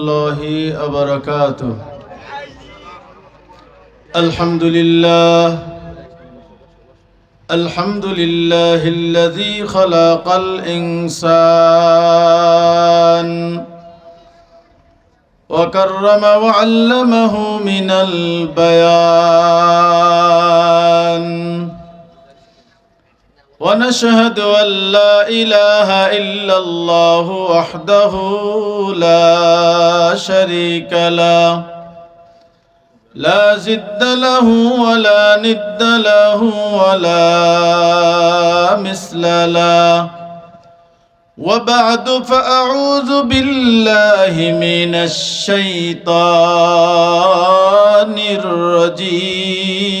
الله وبركاته الحمد لله الحمد لله الذي خلق الإنسان وكرم وعلمه من البيان ونشهد أن لا إله إلا الله وحده لا شريك له. لا زد له ولا ند له ولا مثل له. وبعد فأعوذ بالله من الشيطان الرجيم.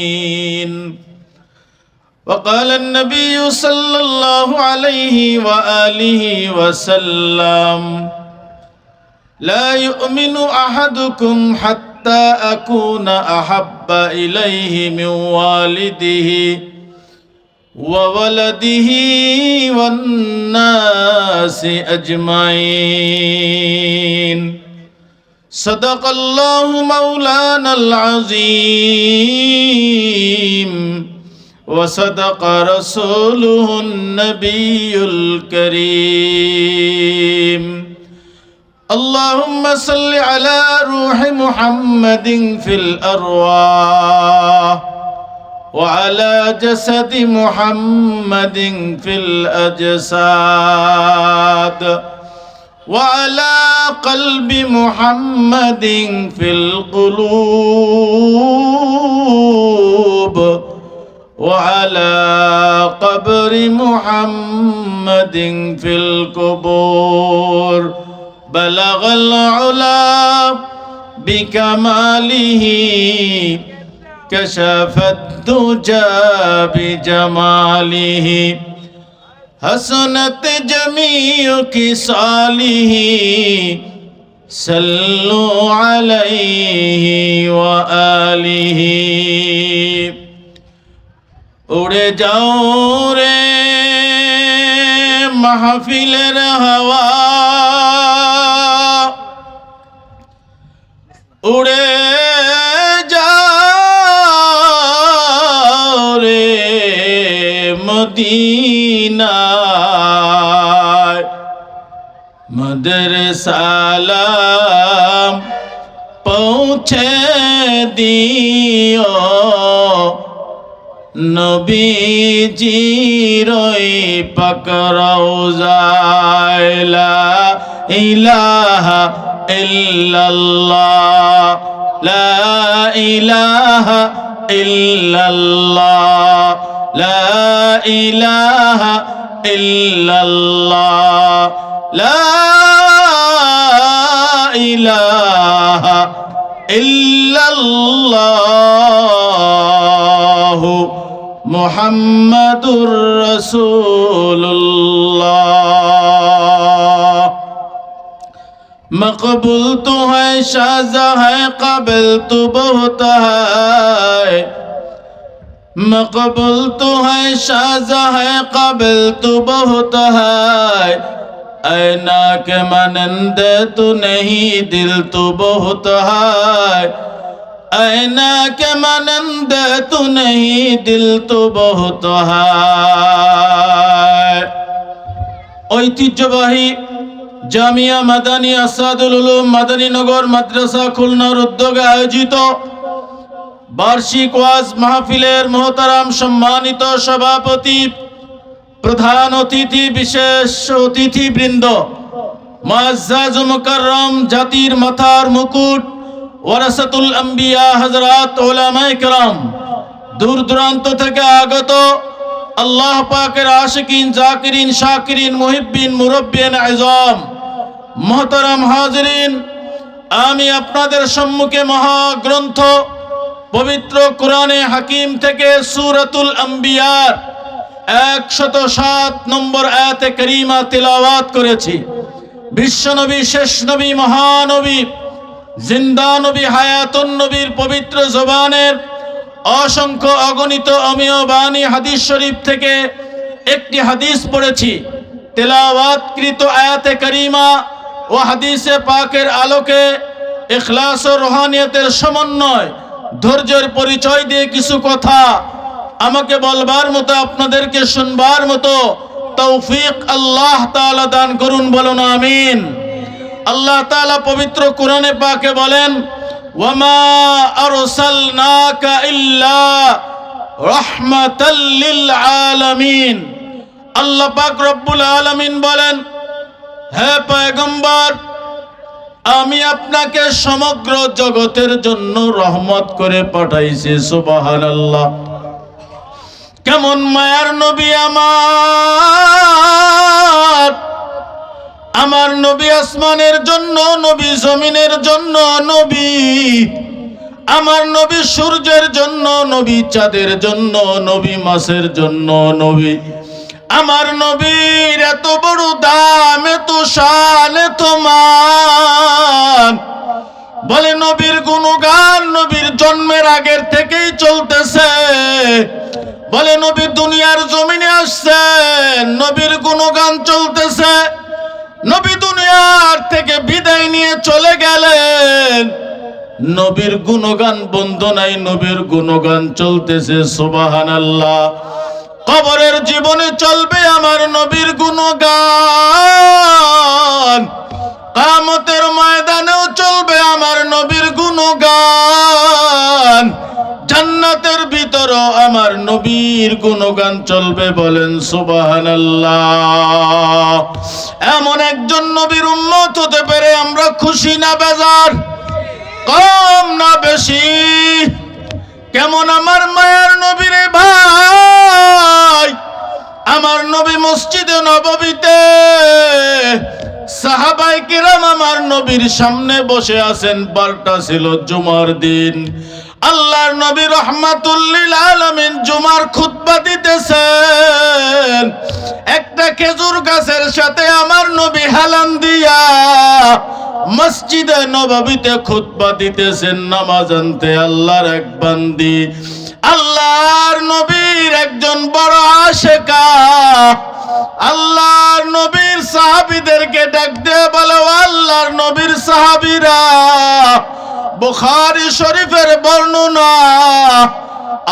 وقال النبي صلى الله عليه وآله وسلم لا يؤمن أحدكم حتى أكون أحب إليه من والده وولده والناس أجمعين. صدق الله مولانا العظيم. وصدق رسوله النبي الكريم. اللهم صل على روح محمد في الأرواح وعلى جسد محمد في الأجساد وعلى قلب محمد في القلوب وعلى قبر محمد في القبور. بلغ العلا بكماله كشف الدجى بجماله. حسنت جميع خصاله صلوا عليه وآله. উড়ে যাও রে মাহফিলের হাওয়া। উড়ে যাও রে মদিনায়। মদর সালাম পৌঁছে দিও। নবীজিরই পাকরাউজাইলা ইলাহা ইল্লাল্লাহ লা ইলাহা ইল্লাল্লাহ লা ইলাহা ইল্লাল্লাহ লা ইলাহা ইল্লাল্লাহ মোহাম্মদুর রসুল্লাহ मकबूल तो है शाजा है काबिल तो बहुत है मकबूल तो है शाजा है काबिल तो बहुत है ऐना के मनंद तो नहीं दिल तो बहुत है ऐना के मनंद तो नहीं दिल तो बहुत है ঐতিহ্যবাহী জামিয়া মাদানী আসাদুল উলুম মাদানীনগর মাদ্রাসা খুলনার উদ্যোগে আয়োজিত বার্ষিক ওয়াজ মাহফিলের মহতারাম সম্মানিত সভাপতি প্রধান অতিথি বিশেষ অতিথি বৃন্দ মাজ্জাজ মুকাররম জাতির মাথার মুকুট ওয়ারাসাতুল আম্বিয়া হযরত উলামায়ে কেরাম, দূর দূরান্ত থেকে আগত আল্লাহ পাকের আশিকিন, জাকিরিন, শাকিরিন, মুহিব্বিন, মুরব্বিন আজম মোহতারাম হাজরিন, আমি আপনাদের সম্মুখে মহাগ্রন্থ পবিত্র কোরআনে হাকিম থেকে সুরাতুল আম্বিয়ার একশত সাত নম্বর আয়াতে করিমা তিলাওয়াত করেছি। বিশ্বনবী শেষ নবী মহানবী জিন্দা নবী হায়াতুন নবীর পবিত্র জবানের অসংখ্য অগণিত অমীয় বাণী হাদিস শরীফ থেকে একটি হাদিস পড়েছি। তেলাওয়াতকৃত আয়াতে করিমা ও হাদিসে পাকের আলোকে এখলাস ও রোহানিয়তের সমন্বয়, ধৈর্যের পরিচয় দিয়ে কিছু কথা আমাকে বলবার মতো, আপনাদেরকে শুনবার মতো তৌফিক আল্লাহ তাআলা দান করুন, বলুন আমিন। আল্লাহ তাআলা পবিত্র কোরআনে পাকে বলেন, ওয়ামা আল্লাহ বলেন আমি আপনাকে সমগ্র জগতের জন্য রহমত করে পাঠাইছি, সুবহানাল্লাহ। কেমন মায়ার নবী আমার! আমার নবী আসমানের জন্য, নবী জমিনের জন্য, নবী আমার নবী সূর্যের জন্য, নবী চাঁদের জন্য, নবী মাসের জন্য, নবী আমার নবীর এত বড় দাম, এত শান, এত মান। বলে নবীর গুণগান নবীর জন্মের আগের থেকেই চলতেছে। বলে নবী দুনিয়ার থেকে বিদায় নিয়ে চলে গেলেন। নবীর গুণগান বন্ধ নাই, নবীর গুণগান চলতেছে সুবাহান আল্লাহ কবরের জীবনে চলবে আমার নবীর গুণগান। কামতের ময়দানেও চলবে আমার নবীর গুণগান। আমার নবীর গুণগান চলবে বলেন সুবহানাল্লাহ। এমন একজন নবীর উন্নত হতে পেরে আমরা খুশি না বেজার? কম না বেশি? কেমন আমার মায়ের নবীরে ভাই? আমার নবী মসজিদে নববীতে সাহাবাই কিরাম আমার নবীর সামনে বসে আছেন, বারটা ছিল জুমার দিন। আল্লাহর নবী রহমাতুল্লিল আলমিন জুমার খুতবা দিতেছেন। একটা খেজুর গাছের সাথে আমার নবী হালান দিয়া মসজিদে নববীতে খুতবা দিতেছেন, নামাজ আনতে আল্লাহর এক বান্দি। আল্লাহর নবীর একজন বড় আশেকা। আল্লাহর নবীর সাহাবীদেরকে ডাক দিয়ে বলো আল্লাহর নবীর সাহাবীরা, বুখারী শরীফের বর্ণনা।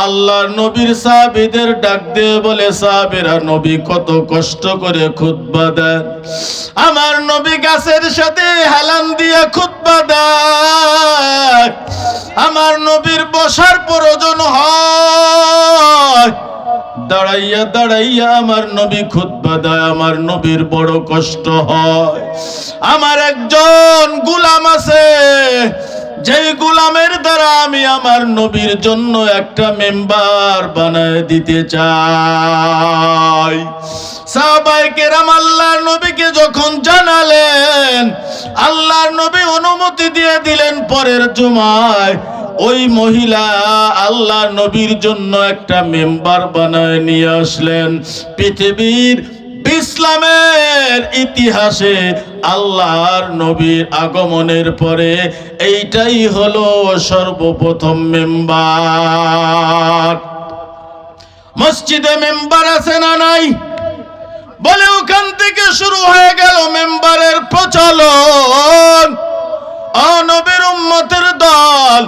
আল্লাহর নবীর সাহাবীদের ডাক দিয়ে বলে, সাহাবীরা, নবী কত কষ্ট করে খুতবা দেন। আমার নবী গাছের সাথে হেলান দিয়ে খুতবা দেয় আমার নবীর বসার প্রয়োজন হয়। দাঁড়াইয়া দাঁড়াইয়া আমার নবী দেয়, আমার নবীর বড় কষ্ট হয়। আমার একজন গুলাম আছে যে গুলামের দ্বারা আমি আমার নবীর জন্য একটা মেম্বার বানায় দিতে চাই। আল্লাহর নবীকে যখন জানালেন, আল্লাহর নবী অনুমতি দিয়ে দিলেন পরের জুমায়, ওই মহিলা আল্লাহ নবীর জন্য একটা মেম্বার বানায় নিয়ে আসলেন। পৃথিবীর ইসলামের ইতিহাসে আল্লাহর নবীর আগমনের পরে এইটাই হলো সর্বপ্রথম মেম্বার। মসজিদে মেম্বার আছে না নাই? বলে ওখান থেকে শুরু হয়ে গেল মেম্বারের প্রচলন। অনবীর উম্মতের দল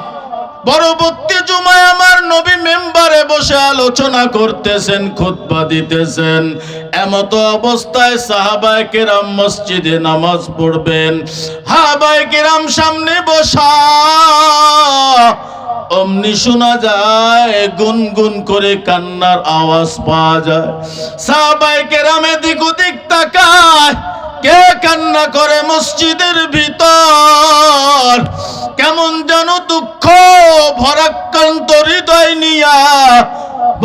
পরবর্তী জুমায় আমার নবী মেম্বারে বসে আলোচনা করতেছেন, খুতবা দিতেছেন। এমতো অবস্থায় সাহাবায়ে কেরাম মসজিদে নামাজ পড়বেন। হাবায়ে কেরাম সামনে বসা, অমনি শোনা যায়, গুনগুন করে কান্নার আওয়াজ পাওয়া যায়। সাহাবায়ে কেরাম এদিক ওদিক তাকায় কে কান্না করে মসজিদের ভিতর? কেমন যেন দুঃখ, ভরাক্রান্ত হৃদয় নিয়া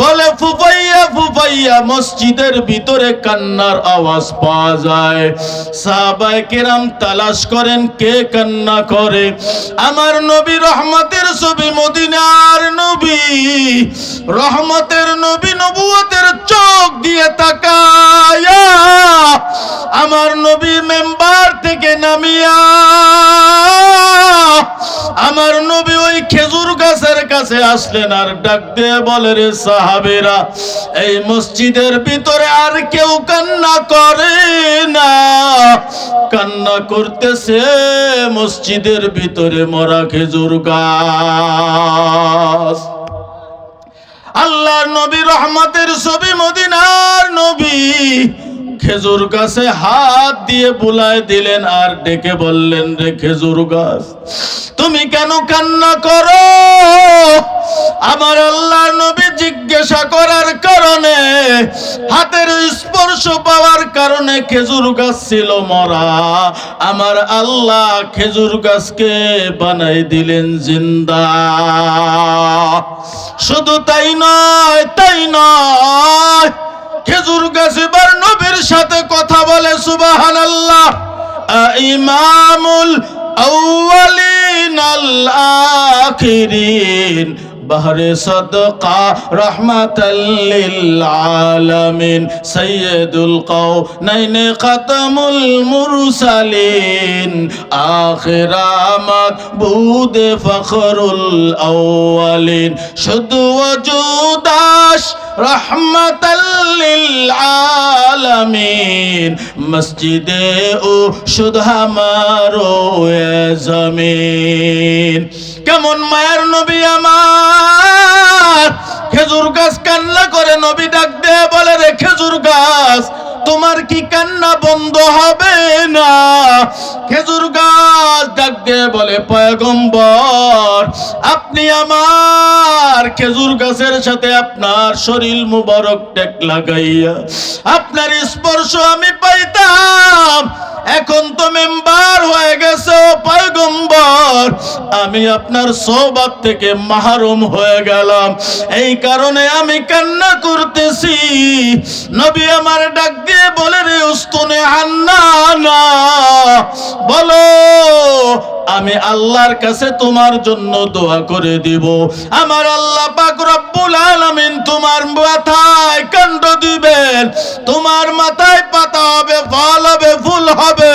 বলে, ফুফাইয়া ফুফাইয়া, মসজিদের ভিতরে কান্নার আওয়াজ পাওয়া যায়। সাহাবায়ে কেরাম তালাশ করেন, কে কান্না করে? আমার নবী রহমতের ছবি, মদিনার নবী। রহমতের নবী নবুয়তের চোখ দিয়ে তাকায়া আমার নবী মেম্বার থেকে নামিয়া আমার নবী ওই খেজুর গাছের কাছে আসলেন আর ডাক দিয়ে বলে, রে সাহাবেরা, এই মসজিদের ভিতরে আর কেউ কান্না করে না। কান্না করতেছে মসজিদের ভিতরে মরা খেজুর গাছ। আল্লাহর নবী, রহমতের ছবি, মদিনার নবী খেজুর গাছে হাত দিয়ে বুলায় দিলেন আর ডেকে বললেন, রে খেজুর গাছ, তুমি কেন কান্না করো? আমার আল্লাহর নবী জিজ্ঞাসা করার কারণে, হাতের স্পর্শ পাওয়ার কারণে খেজুর গাছ ছিল মরা। আমার আল্লাহ খেজুর গাছকে বানাই দিলেন জিন্দা। শুধু তাই নয় তাই নয় খেজুর গাছ এবার নবীর সাথে কথা বলে সুবাহান আল্লাহ ইমামুল আউয়ালিন আল আখিরিন। بهر صدقة رحمة للعالمين سيد القونين ختم المرسلين آخر مقبود فخر الأولين شد وجوداش رحمة للعالمين مسجد ও শুধু আমারও জমিন কেমন মায়ের নবী আমার খেজুর গাছ কান্না করে নবী ডাক দেয় বলে, রে খেজুর গাছ, তোমার কি কান্না বন্ধ হবে না? খেজুর গাছ দিয়ে বলে পয়গম্বর, আপনি আমার খেজুর গাছের সাথে আপনার শরীর মুবারক টেক লাগাইয়া আপনার স্পর্শ আমি পাইতাম। এখন তো মেম্বার হয়ে গেছে পয়গম্বর, আমি আপনার সোবাত থেকে মাহরুম হয়ে গেলাম। এই কারণে আমি কান্না করতেছি। নবী আমার ডাক দিয়ে বলে রে, উস্তুনে হান্না না, বলো আমি আল্লাহর কাছে তোমার জন্য দোয়া করে দিব। আমার আল্লাহ পাক রব্বুল আলামিন তোমার মাথায় কাণ্ড দিবেন। তোমার মাথায় পাতা হবে, ফল হবে, ফুল হবে।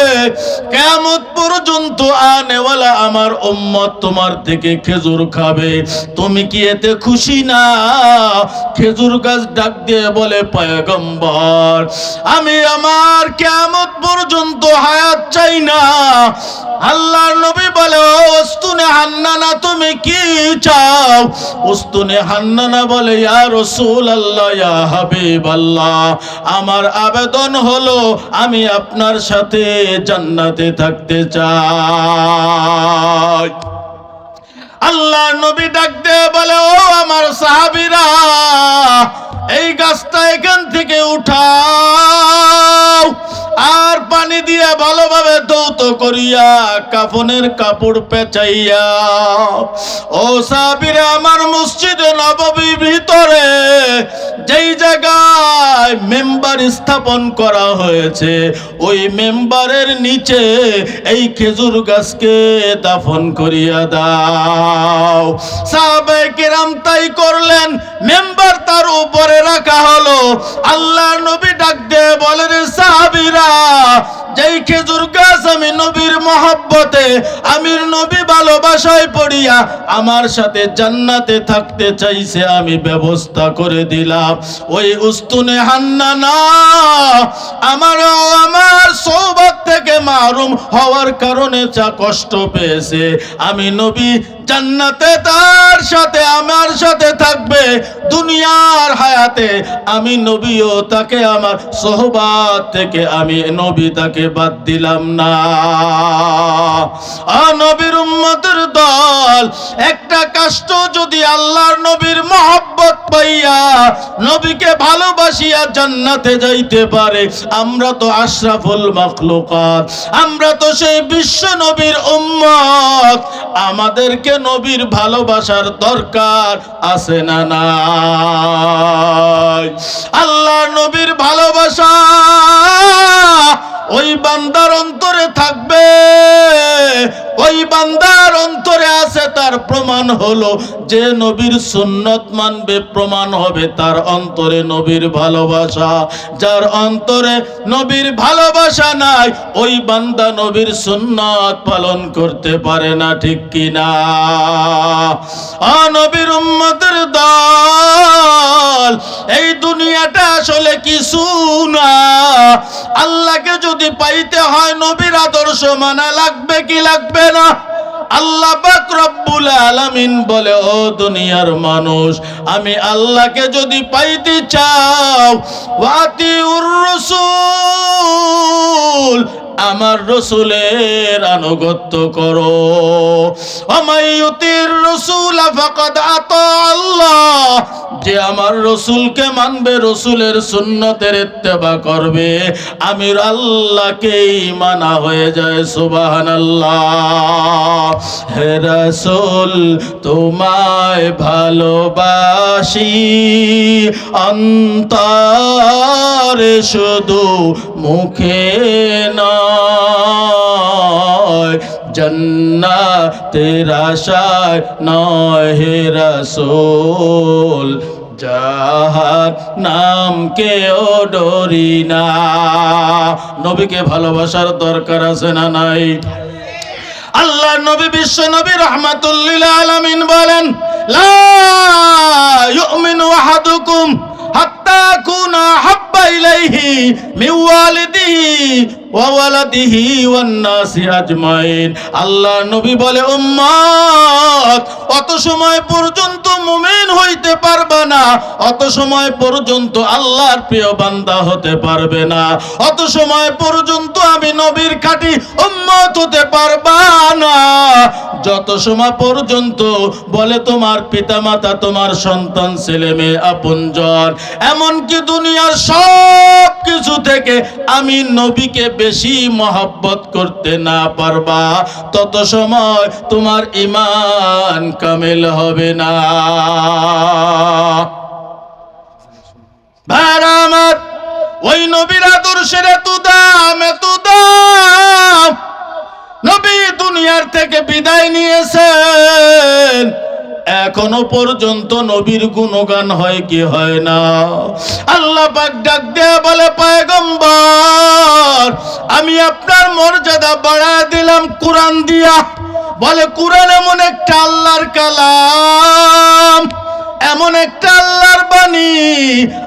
কেমত পর্যন্ত আনেওয়ালা আমার উম্মত তোমার থেকে খেজুর খাবে। তুমি কি এতে খুশি না? খেজুর গাছ ডাক দিয়ে বলে, পয়গম্বর, আমি আমার কেমত পর্যন্ত হায়াত চাই না। আল্লাহর নবী বলে ওস্তুনে হান্নানা, তুমি কি চাও? ওস্তুনে হান্নানা বলে, ইয়া রসুল আল্লাহ ইয়া হাবিব আল্লাহ আমার আবেদন হলো, আমি আপনার সাথে জান্নাতে থাকতে চাই। আল্লাহ নবী ডাক দিয়ে বলে, ও আমার সাহাবিরা, এই গাছটা এখান থেকে উঠাও আর পানি দিয়ে ভালোভাবে দৌত করিয়া কাফনের কাপড় পেঁচাইয়া ও সাবিরে আমার মসজিদে নববী ভিতরে যেই জায়গায় মেম্বার স্থাপন করা হয়েছে, ওই মেম্বারের নিচে এই খেজুর গাছকে দাফন করিয়া দাও। সাহাবে কিরাম তাই করলেন, মেম্বার তার উপরে রাখা হলো। আল্লাহ নবী ডাক দিয়ে রে সাহাবিরা, যেই খেজুর গাছ আমি নবীর মহব্বতে, আমির নবী ভালোবাসায় পড়িয়া আমার সাথে জান্নাতে থাকতে চাইছে, আমি ব্যবস্থা করে দিলাম। ওই উস্তুনে হান্না না। আমার আমার সৌভাগ থেকে মারুম হওয়ার কারণে যা কষ্ট পেয়েছে। আমি নবী জান্নাতে তার সাথে, আমার সাথে থাকবে দুনিয়ার হায়াতে। আমি নবীও তাকে, আমার সোহবাত থেকে আমি নবী তাকে বাদ দিলাম না। নবীর উম্মতের দল, একটা কাষ্ট যদি আল্লাহর নবীর মহব্বত পাইয়া নবীকে ভালোবাসিয়া জান্নাতে যাইতে পারে, আমরা তো আশরাফুল মাখলুকাত, আমরা তো সেই বিশ্ব নবীর উম্মত। আমাদেরকে নবীর ভালোবাসার দরকার আছে না নাই? আল্লাহ নবীর ভালোবাসা ওই বান্দার অন্তরে থাকবে, ওই অন্তরে আছে, তার প্রমাণ হলো যে নবীর সুন্নত মানবে, প্রমাণ হবে তার অন্তরে নবীর ভালোবাসা। যার অন্তরে নবীর ভালোবাসা নাই, ওই বান্দা নবীর সুন্নত পালন করতে পারে না, ঠিক কিনা? আ নবীর উম্মতের দল, এই দুনিয়াটা আসলে কিছু না। আল্লাহকে যদি পাইতে হয়, নবীর আদর্শ মানা লাগবে কি লাগবে না? আল্লাহ পাক রব্বুল আলামিন বলে, ও দুনিয়ার মানুষ, আমি আল্লাহকে যদি পাইতে চাও, ওয়াতিউর রাসূল আমার রসুলের আনুগত্য করো। আমাইয়ুতির রসুল আতা আল্লাহ। যে আমার রসুলকে মানবে, রসুলের সুন্নতের ইত্তেবা করবে। আমির আল্লাহকেই মানা হয়ে যায়, সুবহানাল্লাহ। হে রসুল, তোমায় ভালোবাসি। অন্তরে শুধু মুখে নয় জন্নাতের আশায় নয় হে রসুল যাহার নাম কেও ডরি না। নবীকে ভালোবাসার দরকার আছে না নাই? আল্লাহ নবী বিশ্ব নবী রহমাতুল্লিল আলামিন বলেন, লা ইউমিনু আহাদুকুম হাত্তা কুনা হাব্বা ইলাইহি আল্লাহর প্রিয় বান্দা হতে পারবে না, অত সময় পর্যন্ত আমি নবীর খাঁটি উম্মত হতে পারবা না। যত সময় পর্যন্ত বলে, তোমার পিতামাতা, তোমার সন্তান ছেলে মেয়ে আপনজন, এমনকি দুনিয়ার সব কিছু থেকে আমি নবীকে বেশি মহব্বত করতে না পারবা। তত সময় তোমার ইমান কামেল হবে না। আমার, ওই নবীর আদর্শের এত দাম, এত নবী দুনিয়ার থেকে বিদায় নিয়েছেন। এখনও পর্যন্ত নবীর গুণগান হয় কি হয় না? আল্লাহ পাক ডাক দেয়া বলে, পায়গম্বর, আমি আপনার মর্যাদা বাড়া দিলাম কোরআন দিয়া। বলে, কোরআন এমন একটা আল্লাহর কালাম। এমন একটা আল্লাহর বাণী।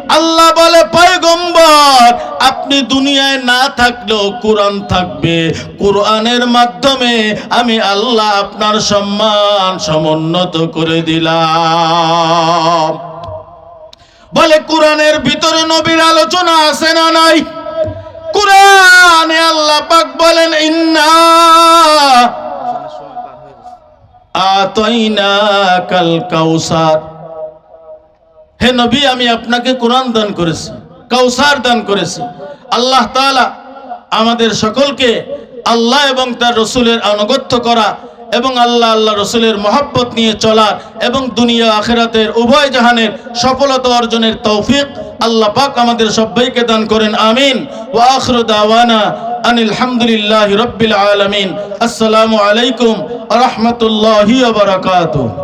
আল্লাহ বলে, পয়গম্বর, আপনি দুনিয়ায় না থাকলেও কোরআন থাকবে। কোরআনের মাধ্যমে আমি আল্লাহ আপনার সম্মান সমুন্নত করে দিলাম। বলে, কোরআনের ভিতরে নবীর আলোচনা আছে না নাই? কোরআনে আল্লাহ পাক বলেন, ইন্না আতাইনা কাল কাউসার। হে নবী, আমি আপনাকে কোরআন দান করেছি, কাউসার দান করেছি। আল্লাহ তাআলা আমাদের সকলকে আল্লাহ এবং তার রসুলের আনুগত্য করা এবং আল্লাহ আল্লাহ রসুলের মহাব্বত নিয়ে চলা এবং দুনিয়া আখেরাতের উভয় জাহানের সফলতা অর্জনের তৌফিক আল্লাহ পাক আমাদের সবাইকে দান করেন, আমিন। ওয়া আখিরু দাওয়ানা আনিল হামদুলিল্লাহি রাব্বিল আলামিন। আসসালামু আলাইকুম রাহমাতুল্লাহি ওয়া বারাকাতুহু।